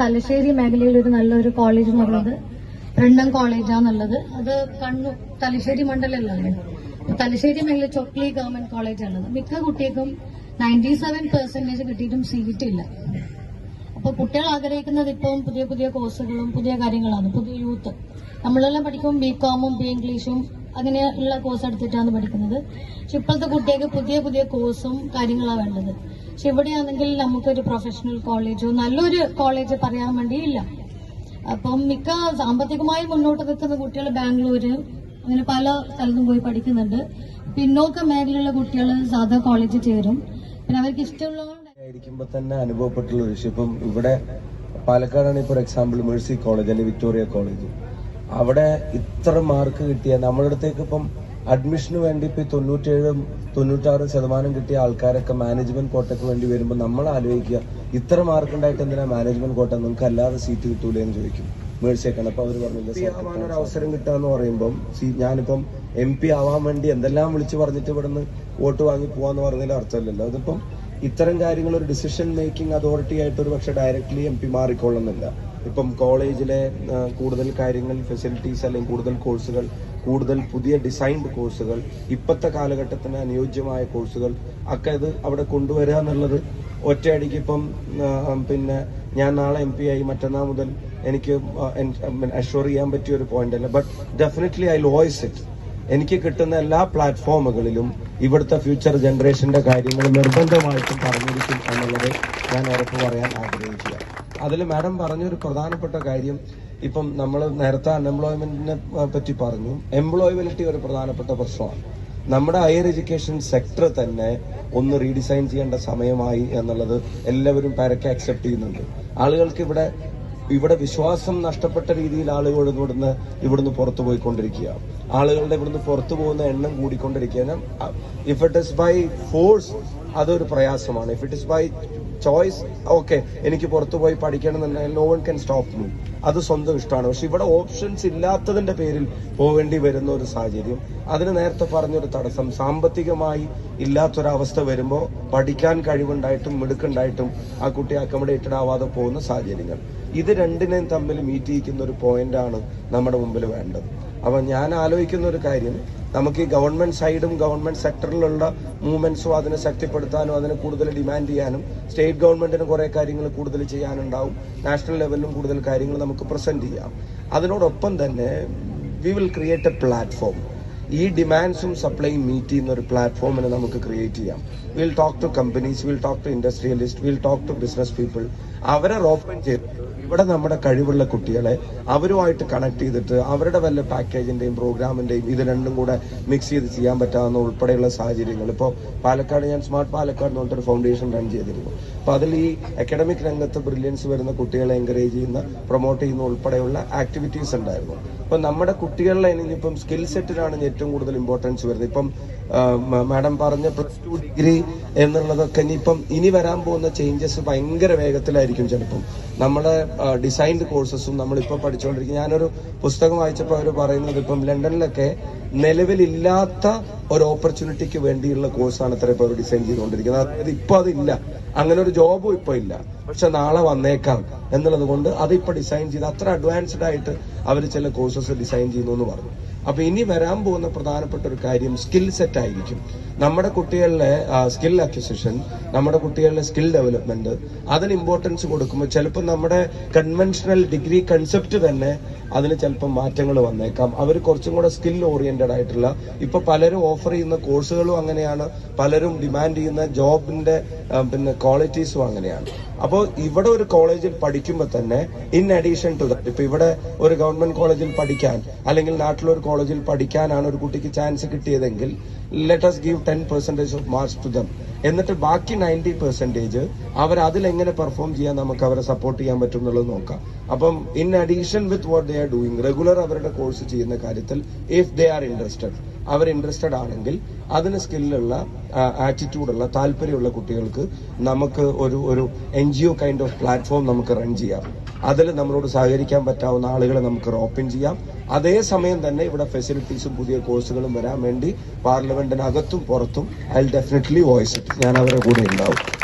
തലശ്ശേരി മേഖലയിൽ ഒരു നല്ലൊരു കോളേജ് എന്ന് പറയുന്നത് ബ്രണ്ടൻ കോളേജാന്നുള്ളത് അത് കണ്ണൂർ തലശ്ശേരി മണ്ഡലമല്ലേ? തലശ്ശേരി മേഖല ചൊക്ലി ഗവൺമെന്റ് കോളേജാണുള്ളത് മിക്ക കുട്ടികൾക്കും നയന്റി സെവൻ പെർസെന്റേജ് കിട്ടിയിട്ടും സീറ്റ് ഇല്ല. അപ്പൊ കുട്ടികൾ ആഗ്രഹിക്കുന്നത് ഇപ്പം പുതിയ പുതിയ കോഴ്സുകളും പുതിയ കാര്യങ്ങളാണ്. പുതിയ യൂത്ത് നമ്മളെല്ലാം പഠിക്കുമ്പോൾ ബി കോമും ബി ഇംഗ്ലീഷും അങ്ങനെയുള്ള കോഴ്സ് എടുത്തിട്ടാണ് പഠിക്കുന്നത്. പക്ഷെ ഇപ്പോഴത്തെ കുട്ടികൾക്ക് പുതിയ പുതിയ കോഴ്സും കാര്യങ്ങളാണ് വേണ്ടത്. പക്ഷെ ഇവിടെയാണെങ്കിൽ നമുക്കൊരു പ്രൊഫഷണൽ കോളേജോ നല്ലൊരു കോളേജ് പറയാൻ വേണ്ടിയില്ല. അപ്പം മിക്ക സാമ്പത്തികമായി മുന്നോട്ട് നിൽക്കുന്ന കുട്ടികൾ ബാംഗ്ലൂര് അങ്ങനെ പല സ്ഥലത്തും പോയി പഠിക്കുന്നുണ്ട്. പിന്നോക്ക മേഖലയിലുള്ള കുട്ടികൾ സാധാ കോളേജിൽ ചേരും. പിന്നെ അവർക്ക് ആയിരിക്കുമ്പോ തന്നെ അനുഭവപ്പെട്ടുള്ള വിഷയം. ഇപ്പം ഇവിടെ പാലക്കാടാണ് ഇപ്പോൾ എക്സാമ്പിൾ മേഴ്സി കോളേജ് അല്ലെങ്കിൽ വിക്ടോറിയ കോളേജ് അവിടെ ഇത്ര മാർക്ക് കിട്ടിയ നമ്മുടെ അടുത്തേക്ക് ഇപ്പം അഡ്മിഷന് വേണ്ടി ഇപ്പൊ ഈ തൊണ്ണൂറ്റേഴും തൊണ്ണൂറ്റാറും ശതമാനം കിട്ടിയ ആൾക്കാരൊക്കെ മാനേജ്മെന്റ് കോട്ടയ്ക്ക് വേണ്ടി വരുമ്പോൾ നമ്മൾ ആലോചിക്കുക ഇത്ര മാർക്ക് ഉണ്ടായിട്ട് എന്തിനാ മാനേജ്മെന്റ് കോട്ട? നിങ്ങൾക്ക് അല്ലാതെ സീറ്റ് കിട്ടൂലേ എന്ന് ചോദിക്കും. മേഴ്സിയൊക്കെയാണ് അപ്പൊ അവർ പറഞ്ഞില്ല "സി, ആവാൻ ഒരു അവസരം കിട്ടാന്ന് പറയുമ്പോൾ ഞാനിപ്പം എം പി ആവാൻ വേണ്ടി എന്തെല്ലാം വിളിച്ചു പറഞ്ഞിട്ട് ഇവിടുന്ന് വോട്ട് വാങ്ങി പോവാന്ന് പറഞ്ഞതിൽ അർത്ഥമില്ലല്ലോ. അതിപ്പം ഇത്തരം കാര്യങ്ങൾ ഒരു ഡിസിഷൻ മേക്കിംഗ് അതോറിറ്റി ആയിട്ട് ഒരു പക്ഷെ ഡയറക്ട്ലി എം പി മാറിക്കൊള്ളുന്നില്ല. ഇപ്പം കോളേജിലെ കൂടുതൽ കാര്യങ്ങൾ ഫെസിലിറ്റീസ് അല്ലെങ്കിൽ കൂടുതൽ കോഴ്സുകൾ കൂടുതൽ പുതിയ ഡിസൈൻഡ് കോഴ്സുകൾ ഇപ്പോഴത്തെ കാലഘട്ടത്തിന് അനുയോജ്യമായ കോഴ്സുകൾ ഒക്കെ ഇത് അവിടെ കൊണ്ടുവരിക എന്നുള്ളത് ഒറ്റയടിക്ക് ഇപ്പം പിന്നെ ഞാൻ നാളെ എം പി ആയി മറ്റന്നാൾ മുതൽ എനിക്ക് അഷ്വർ ചെയ്യാൻ പറ്റിയ ഒരു പോയിന്റ് അല്ല. But definitely I voice it എനിക്ക് കിട്ടുന്ന എല്ലാ പ്ലാറ്റ്ഫോമുകളിലും ഇവിടുത്തെ ഫ്യൂച്ചർ ജനറേഷന്റെ കാര്യങ്ങൾ നിർബന്ധമായിട്ടും പറഞ്ഞിരിക്കും എന്നുള്ളത് ഞാൻ ഉറപ്പ് പറയാൻ ആഗ്രഹിക്കുക അതിൽ മാഡം പറഞ്ഞൊരു പ്രധാനപ്പെട്ട കാര്യം ഇപ്പം നമ്മൾ നേരത്തെ അൺഎംപ്ലോയ്മെന്റിനെ പറ്റി പറഞ്ഞു. എംപ്ലോയബിലിറ്റി ഒരു പ്രധാനപ്പെട്ട പ്രശ്നമാണ്. നമ്മുടെ ഹയർ എഡ്യൂക്കേഷൻ സെക്ടർ തന്നെ ഒന്ന് റീഡിസൈൻ ചെയ്യേണ്ട സമയമായി എന്നുള്ളത് എല്ലാവരും പരക്കെ അക്സെപ്റ്റ് ചെയ്യുന്നുണ്ട്. ആളുകൾക്ക് ഇവിടെ ഇവിടെ വിശ്വാസം നഷ്ടപ്പെട്ട രീതിയിൽ ആളുകൾ ഇവിടുന്ന് ഇവിടുന്ന് പുറത്തു പോയിക്കൊണ്ടിരിക്കുക ആളുകളുടെ ഇവിടുന്ന് പുറത്തു പോകുന്ന എണ്ണം കൂടിക്കൊണ്ടിരിക്കുക if it is by force അതൊരു പ്രയാസമാണ്. If it is by choice okay എനിക്ക് പുറത്തു പോയി പഠിക്കണം എന്നുണ്ടെങ്കിൽ no one can stop me അത് സ്വന്തം ഇഷ്ടമാണ്. പക്ഷെ ഇവിടെ ഓപ്ഷൻസ് ഇല്ലാത്തതിന്റെ പേരിൽ പോകേണ്ടി വരുന്ന ഒരു സാഹചര്യം. അതിന് നേരത്തെ പറഞ്ഞൊരു തടസ്സം സാമ്പത്തികമായി ഇല്ലാത്തൊരവസ്ഥ വരുമ്പോൾ പഠിക്കാൻ കഴിവുണ്ടായിട്ടും മിടുക്കുണ്ടായിട്ടും ആ കുട്ടി അക്കോമഡേറ്റഡ് ആവാതെ പോകുന്ന സാഹചര്യങ്ങൾ. ഇത് രണ്ടിനെയും തമ്മിൽ മീറ്റ് ചെയ്യിക്കുന്ന ഒരു പോയിന്റാണ് നമ്മുടെ മുമ്പിൽ വേണ്ടത്. അപ്പൊ ഞാൻ ആലോചിക്കുന്ന ഒരു കാര്യം നമുക്ക് ഈ ഗവൺമെന്റ് സൈഡും ഗവൺമെന്റ് സെക്ടറിലുള്ള മൂവ്മെന്റ്സും അതിനെ ശക്തിപ്പെടുത്താനും അതിനെ കൂടുതൽ ഡിമാൻഡ് ചെയ്യാനും സ്റ്റേറ്റ് ഗവൺമെന്റിന് കുറേ കാര്യങ്ങൾ കൂടുതൽ ചെയ്യാനുണ്ടാവും. നാഷണൽ ലെവലിലും കൂടുതൽ കാര്യങ്ങൾ നമുക്ക് പ്രസന്റ് ചെയ്യാം. അതിനോടൊപ്പം തന്നെ we will create a platform ഈ ഡിമാൻഡ്സും സപ്ലൈയും മീറ്റ് ചെയ്യുന്ന ഒരു പ്ലാറ്റ്ഫോമിനെ നമുക്ക് ക്രിയേറ്റ് ചെയ്യാം. Will talk to companies will talk to industrialist will talk to business people അവരെ ഓപ്പൺ ചെയ്ത് ഇവിടെ നമ്മുടെ കഴിവുള്ള കുട്ടികളെ അവരുമായിട്ട് കണക്ട് ചെയ്തിട്ട് അവരുടെ വല്ല പാക്കേജിന്റെയും പ്രോഗ്രാമിന്റെയും ഇത് രണ്ടും കൂടെ മിക്സ് ചെയ്ത് ചെയ്യാൻ പറ്റാവുന്ന ഉൾപ്പെടെയുള്ള സാഹചര്യങ്ങൾ. ഇപ്പോൾ പാലക്കാട് ഞാൻ സ്മാർട്ട് പാലക്കാട് എന്ന് ഫൗണ്ടേഷൻ റൺ ചെയ്തിരുന്നു അപ്പോൾ അതിൽ ഈ അക്കാഡമിക് രംഗത്ത് ബ്രില്യൻസ് വരുന്ന കുട്ടികളെ എൻകറേജ് ചെയ്യുന്ന പ്രൊമോട്ട് ചെയ്യുന്ന ഉൾപ്പെടെയുള്ള ആക്ടിവിറ്റീസ് ഉണ്ടായിരുന്നു. അപ്പോൾ നമ്മുടെ കുട്ടികളിലെ ഇനിയിപ്പം സ്കിൽ സെറ്റിനാണ് ഏറ്റവും കൂടുതൽ ഇമ്പോർട്ടൻസ് വരുന്നത്. ഇപ്പം മാഡം പറഞ്ഞ പ്ലസ് ടു ഡിഗ്രി എന്നുള്ളതൊക്കെ ഇനിയിപ്പം ഇനി വരാൻ പോകുന്ന ചേഞ്ചസ് ഭയങ്കര വേഗത്തിലായിരിക്കും ചിലപ്പം. നമ്മുടെ ഡിസൈൻഡ് കോഴ്സസും നമ്മളിപ്പോൾ പഠിച്ചുകൊണ്ടിരിക്കും ഞാനൊരു പുസ്തകം വായിച്ചപ്പോൾ അവർ പറയുന്നത് ഇപ്പം ലണ്ടനിലൊക്കെ നിലവിലില്ലാത്ത ഒരു ഓപ്പർച്യൂണിറ്റിക്ക് വേണ്ടിയുള്ള കോഴ്സാണ് ഇത്ര ഇപ്പോൾ ഡിസൈൻ ചെയ്തുകൊണ്ടിരിക്കുന്നത്. അതായത് ഇപ്പോൾ അതില്ല. അങ്ങനെ ഒരു ജോബും ഇപ്പോൾ ഇല്ല. പക്ഷെ നാളെ വന്നേക്കാം എന്നുള്ളത് കൊണ്ട് അതിപ്പോൾ ഡിസൈൻ ചെയ്ത് അത്ര അഡ്വാൻസ്ഡ് ആയിട്ട് അവർ ചില കോഴ്സസ് ഡിസൈൻ ചെയ്യുന്നു എന്ന് പറഞ്ഞു. അപ്പൊ ഇനി വരാൻ പോകുന്ന പ്രധാനപ്പെട്ട ഒരു കാര്യം സ്കിൽ സെറ്റ് ആയിരിക്കും. നമ്മുടെ കുട്ടികളുടെ സ്കിൽ അക്വിസിഷൻ നമ്മുടെ കുട്ടികളുടെ സ്കിൽ ഡെവലപ്മെന്റ് അതിന് ഇമ്പോർട്ടൻസ് കൊടുക്കുമ്പോൾ ചിലപ്പോൾ നമ്മുടെ കൺവെൻഷണൽ ഡിഗ്രി കൺസെപ്റ്റ് തന്നെ അതിന് ചിലപ്പോൾ മാറ്റങ്ങൾ വന്നേക്കാം. അവർ കുറച്ചും കൂടെ സ്കിൽ ഓറിയന്റഡ് ആയിട്ടുള്ള ഇപ്പൊ പലരും ഓഫർ ചെയ്യുന്ന കോഴ്സുകളും അങ്ങനെയാണ്. പലരും ഡിമാൻഡ് ചെയ്യുന്ന ജോബിന്റെ പിന്നെ ക്വാളിറ്റീസും അങ്ങനെയാണ്. അപ്പോൾ ഇവിടെ ഒരു കോളേജിൽ പഠിക്കുമ്പോൾ തന്നെ ഇൻ അഡീഷൻ ടു ദാറ്റ് ഇപ്പൊ ഇവിടെ ഒരു ഗവൺമെന്റ് കോളേജിൽ പഠിക്കാൻ അല്ലെങ്കിൽ നാട്ടിലൊരു കോളേജിൽ പഠിക്കാനാണ് ഒരു കുട്ടിക്ക് chance കിട്ടിയതെങ്കിൽ let us give ten percentage of marks to them എന്നിട്ട് ബാക്കി നയന്റി പെർസെന്റേജ് അവർ അതിൽ എങ്ങനെ പെർഫോം ചെയ്യാൻ നമുക്ക് അവരെ സപ്പോർട്ട് ചെയ്യാൻ പറ്റും എന്നുള്ളത് നോക്കാം. അപ്പം in addition with what they are doing regular അവരുടെ കോഴ്സ് ചെയ്യുന്ന കാര്യത്തിൽ ഇഫ് ദേ ആർ ഇൻട്രസ്റ്റഡ് അവർ ഇൻട്രസ്റ്റഡ് ആണെങ്കിൽ അതിന് സ്കില്ലുള്ള ആറ്റിറ്റ്യൂഡുള്ള താല്പര്യമുള്ള കുട്ടികൾക്ക് നമുക്ക് ഒരു ഒരു N G O kind of platform നമുക്ക് റൺ ചെയ്യാം. അതിൽ നമ്മളോട് സഹകരിക്കാൻ പറ്റാവുന്ന ആളുകളെ നമുക്ക് റോപ്പൺ ചെയ്യാം. അതേസമയം തന്നെ ഇവിടെ ഫെസിലിറ്റീസും പുതിയ കോഴ്സുകളും വരാൻ വേണ്ടി പാർലമെന്റിനകത്തും പുറത്തും ഐ ഡെഫിനറ്റ്ലി വോയിസ് ഇറ്റ് ഞാൻ അവരുടെ കൂടെ ഉണ്ടാവും.